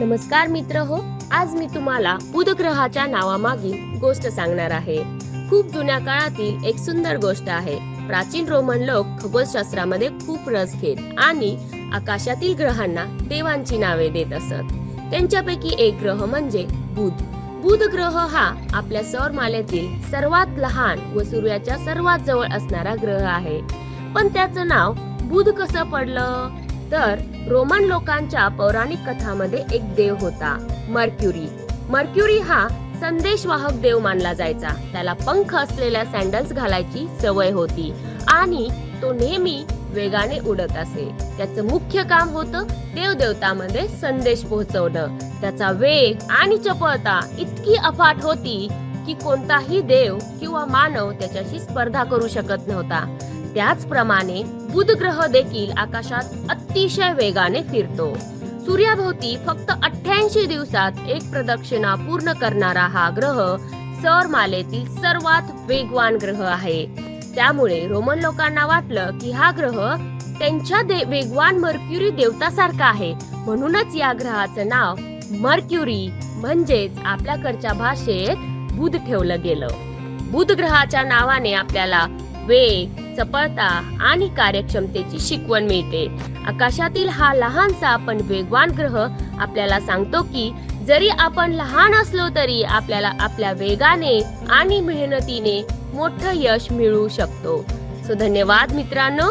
नमस्कार मित्र हो आज मी तुम्हाला बुध ग्रहाच्या नावामागील गोष्ट सांगणार आहे. खूप जुन्या काळातील एक सुंदर गोष्ट आहे. प्राचीन रोमन लोक खगोलशास्त्रामध्ये खूप रस घेत आणि आकाशातील ग्रहांना देवांची नावे देत असत. त्यांच्यापैकी एक ग्रह म्हणजे बुध. बुध ग्रह हा आपल्या सौरमालेतील सर्वात लहान व सूर्याच्या सर्वात जवळ असणारा ग्रह आहे. पण त्याचं नाव बुध कसं पडलं? तर रोमन लोकांच्या पौराणिक कथामध्ये एक देव होता मर्क्युरी. मर्क्युरी हा संदेशवाहक देव मानला जायचा. त्याला पंख असलेल्या सँडल्स घालायची सवय होती आणि तो नेहमी वेगाने उडत असे. त्याचं मुख्य काम होतं देवदेवतामध्ये संदेश पोहोचवणं. त्याचा वेग आणि चपळता इतकी अफाट होती की कोणताही देव किंवा मानव त्याच्याशी स्पर्धा करू शकत नव्हता. त्याचप्रमाणे बुध ग्रह देखील आकाशात अतिशय वेगाने फिरतो. सूर्याभोवती फक्त अठ्ठ्याऐंशी दिवसात एक प्रदक्षिणा पूर्ण करणारा हा ग्रह सौरमालेतील सर्वात वेगवान ग्रह आहे. त्यामुळे रोमन लोकांना वाटलं की हा ग्रह त्यांच्या दे- वेगवान मर्क्युरी देवतासारखा आहे. म्हणूनच या ग्रहाचं नाव मर्क्युरी म्हणजेच आपल्याकडच्या भाषेत बुध ठेवलं गेलं. बुध ग्रहाच्या नावाने आपल्याला वेग चपळता आणि कार्यक्षमतेची शिकवण मिळते. आकाशातील हा लहानसा पण वेगवान ग्रह आपल्याला सांगतो की जरी आपण लहान असलो तरी आपल्याला आपल्या वेगाने आणि मेहनतीने मोठं यश मिळू शकतो. सो धन्यवाद मित्रांनो.